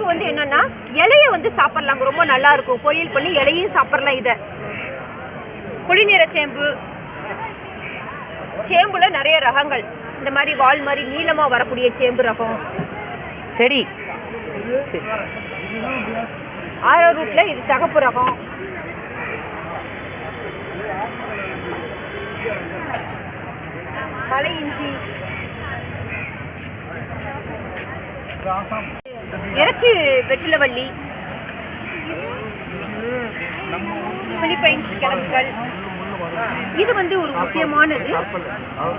சேம்பு வந்து என்னன்னா இலைய வந்து சாப்பிடலாம் ரொம்ப நல்லா இருக்கும். பொரியல் பண்ணி இலையும் சாப்பிடலாம் இதை. புளிநிற சேம்பு. சேம்புல நிறைய ரகங்கள். இந்த மாதிரி வால் மாதிரி நீளமா வரக்கூடிய சேம்பு ரகம். செடி. ஆரோ ரூட்ல இது சகப்பு ரகம். மலை இஞ்சி. இறைச்சி வெற்றிலவள்ளி. பிலிப்பைன்ஸ் கிழங்குகள். இது வந்து ஒரு முக்கியமானது.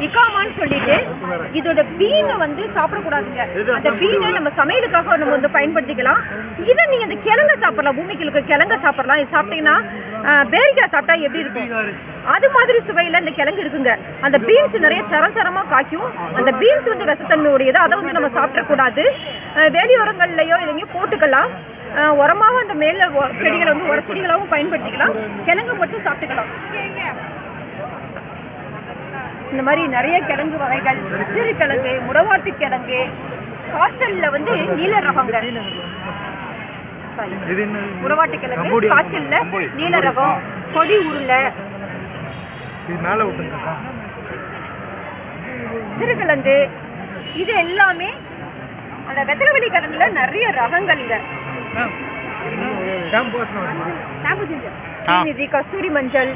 இக்காமான்னு சொல்லிட்டு இதோட பீனை வந்து சாப்பிடக்கூடாதுங்க. அந்த பீனை நம்ம சமையலுக்காக நம்ம வந்து பயன்படுத்திக்கலாம். இதை நீங்க இந்த கிழங்க சாப்பிடலாம். பூமிக்கு கிழங்க சாப்பிடலாம். இது சாப்பிட்டீங்கன்னா பேரிக்காய் சாப்பிட்டா எப்படி இருக்கும்? அது மாதிரி சுவையில இந்த கிழங்கு இருக்குங்க. அந்த பீன்ஸ் நிறைய சரம் சரமா காய்க்கும். அந்த பீன்ஸ் வந்து விஷத்தன்மை உடையது அதை வந்து நம்ம சாப்பிடக்கூடாது வேலியோரங்கள்லயோ எதையும் போட்டுக்கலாம். உரமாக அந்த மேல செடிகளை வந்து உர செடிகளாகவும் பயன்படுத்திக்கலாம். கிழங்கு மட்டும் சாப்பிட்டுக்கலாம். இந்த மாதிரி நிறைய கிழங்கு வகைகள் சிறு கிழங்கு முடவாட்டு கிழங்கு காய்ச்சல்ல வந்து நீல ரகங்க. முடவாட்டு கிழங்கு? காய்ச்சல்ல. நீல ரகம் கொடி உருளை இது மேலே விட்டுருக்கா சிறுகிழங்கு இது எல்லாமே அந்த வெத்தரவெளி கிழங்குல நிறைய ரகங்கள்ங்க ஸ்ரீநிதி கஸ்தூரி மஞ்சள்.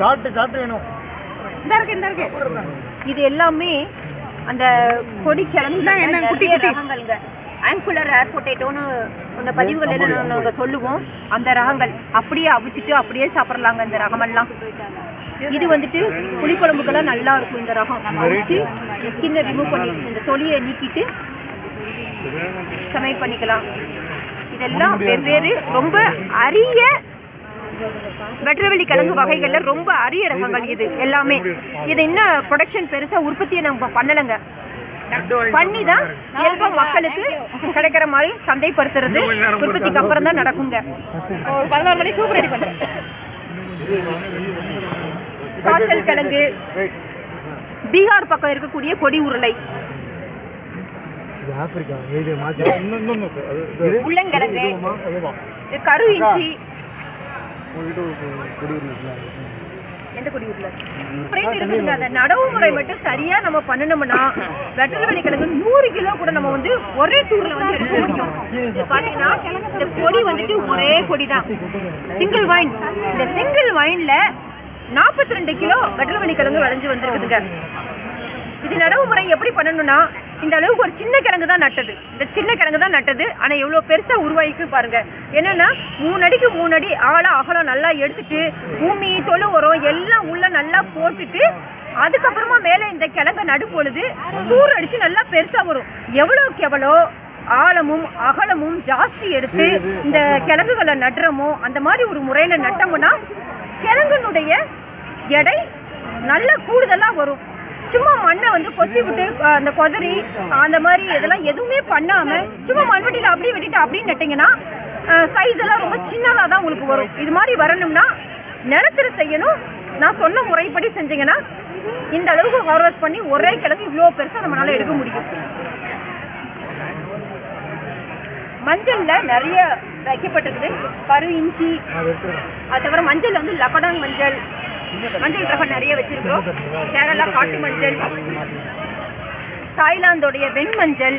சாப்பிட்டு சாப்பிட்டு வேணும். இது எல்லாமே அந்த கொடி கிழங்கு ரகங்கள்ங்க. ஆங்குலர் ஏர் பொட்டேட்டோன்னு அந்த பதிவுகள் எல்லாம் நாங்கள் சொல்லுவோம். அந்த ரகங்கள் அப்படியே அவிச்சிட்டு அப்படியே சாப்பிடலாங்க இந்த ரகமெல்லாம். இது வந்துட்டு புளிக்குழம்புக்கெல்லாம் நல்லா இருக்கும் இந்த ரகம். அவிச்சு ஸ்கின்னை ரிமூவ் பண்ணி இந்த தொலியை நீக்கிட்டு சமையல் பண்ணிக்கலாம். இதெல்லாம் வெவ்வேறு ரொம்ப அரிய வெற்றவெளி கிழங்கு வகைகள்ல ரொம்ப அரிய ரகங்கள் இது எல்லாமே. இது இன்னும் ப்ரொடக்ஷன் பெருசா உற்பத்தியை நம்ம பண்ணலைங்க. பண்ணி தான் இயல்பா மக்களுக்கு கிடைக்கிற மாதிரி சந்தைப்படுத்துறது. உற்பத்திக்கு அப்புறம் தான் நடக்குங்க. பதினோரு மணிக்கு சூப்பர் ரெடி பண்ணுறேன் காய்ச்சல் கிழங்கு. பீகார் பக்கம் இருக்கக்கூடிய கொடி உருளை. இது ஆப்பிரிக்கா இது மாற்றி இன்னும் இன்னொன்று இருக்கு. அது இது உள்ளங்கிழங்கு கரு இஞ்சி. எந்த கொடி உருளை? ரேட் இருக்குதுங்க அந்த நடவு முறை மட்டும் சரியா நம்ம பண்ணணும்னா வெட்டல்வெளி கிழங்கு நூறு கிலோ கூட நம்ம வந்து ஒரே தூர்ல வந்து எடுக்க முடியும் இது பாத்தீங்கன்னா இந்த கொடி வந்துட்டு ஒரே கொடி தான் சிங்கிள் வைன் இந்த சிங்கிள் வைன்ல நாற்பத்தி ரெண்டு கிலோ வெட்டல்வெளி கிழங்கு விளைஞ்சு வந்திருக்குதுங்க. இது நடவு முறை எப்படி பண்ணணும்னா இந்த அளவுக்கு ஒரு சின்ன கிழங்கு தான் நட்டது. இந்த சின்ன கிழங்கு தான் நட்டது. ஆனால் எவ்வளோ பெருசாக உருவாக்கி பாருங்க. என்னென்னா மூணு அடிக்கு மூணு அடி ஆழம் அகலம் நல்லா எடுத்துட்டு பூமி தொழு உரம் எல்லாம் உள்ள நல்லா போட்டுட்டு அதுக்கப்புறமா மேலே இந்த கிழங்க நடு பொழுது தூர் அடித்து நல்லா பெருசாக வரும். எவ்வளோக்கு எவ்வளோ ஆழமும் அகலமும் ஜாஸ்தி எடுத்து இந்த கிழங்குகளை நடுறோமோ அந்த மாதிரி ஒரு முறையில் நட்டோம்னா கிழங்குனுடைய எடை நல்ல கூடுதலாக வரும். சும்மா மண்ணை வந்து கொத்தி விட்டு அந்த கொதறி அந்த மாதிரி இதெல்லாம் எதுவுமே பண்ணாம சும்மா மண்வெட்டியில் அப்படியே வெட்டிட்டு அப்படின்னு நட்டிங்கன்னா சைஸ் எல்லாம் ரொம்ப சின்னதாக தான் உங்களுக்கு வரும். இது மாதிரி வரணும்னா நிலத்தில் செய்யணும். நான் சொன்ன முறைப்படி செஞ்சீங்கன்னா இந்த அளவுக்கு ஹார்வெஸ்ட் பண்ணி ஒரே கிழங்கு இவ்வளோ பெருசாக நம்மளால எடுக்க முடியும். மஞ்சள்ல நிறைய வைக்கப்பட்டிருக்குது. கரு இஞ்சி அது தவிர மஞ்சள் வந்து லக்கடாங் மஞ்சள் மஞ்சள் ரகம் நிறைய வச்சிருக்கிறோம். கேரளா காட்டு மஞ்சள். தாய்லாந்தோடைய வெண்மஞ்சள்.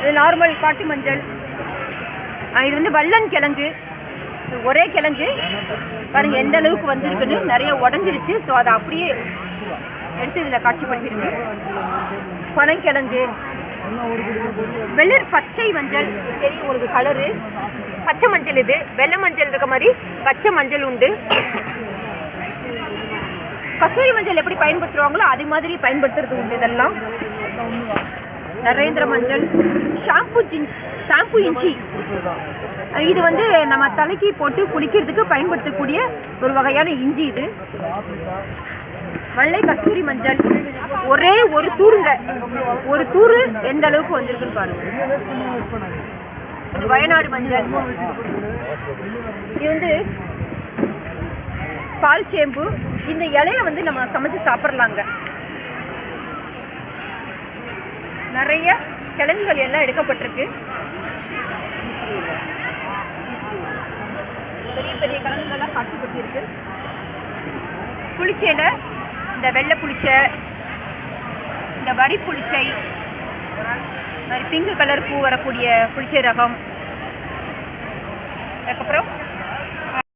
இது நார்மல் காட்டு மஞ்சள். இது வந்து வல்லன் கிழங்கு. ஒரே கிழங்கு. பாருங்க எந்த அளவுக்கு வந்திருக்குன்னு நிறைய உடஞ்சிருச்சு. ஸோ அதை அப்படியே எடுத்து இதில் காட்சிப்படுத்தியிருக்கு. பனங்கிழங்கு. வெளிர் பச்சை மஞ்சள். தெரியும் உங்களுக்கு கலரு பச்சை மஞ்சள் இது. வெள்ளை மஞ்சள் இருக்க மாதிரி பச்சை மஞ்சள் உண்டு. கஸ்தூரி மஞ்சள் எப்படி பயன்படுத்துவாங்களோ அது மாதிரி பயன்படுத்துறது உண்டு இதெல்லாம். நரேந்திர மஞ்சள். ஷாம்பு ஷாம்பு இஞ்சி. இது வந்து நம்ம தலைக்கு போட்டு குளிக்கிறதுக்கு பயன்படுத்தக்கூடிய ஒரு வகையான இஞ்சி இது. வெள்ளை கஸ்தூரி மஞ்சள். ஒரே ஒரு தூருங்க. ஒரு தூரு எந்த அளவுக்கு வந்திருக்குன்னு பாருங்க. இது வயநாடு மஞ்சள். இது வந்து பால் சேம்பு. இந்த இலைய வந்து நம்ம சமைச்சு சாப்பிட்றலாங்க நிறைய கிழங்குகள் எல்லாம் எடுக்கப்பட்டிருக்கு. பெரிய பெரிய கிழங்குகள்லாம் காட்சிப்பட்டிருக்கு புளிச்சையில் இந்த வெள்ளை புளிச்சை இந்த வரி புளிச்சை மாதிரி பிங்க் கலர் பூ வரக்கூடிய புளிச்சை ரகம். அதுக்கப்புறம்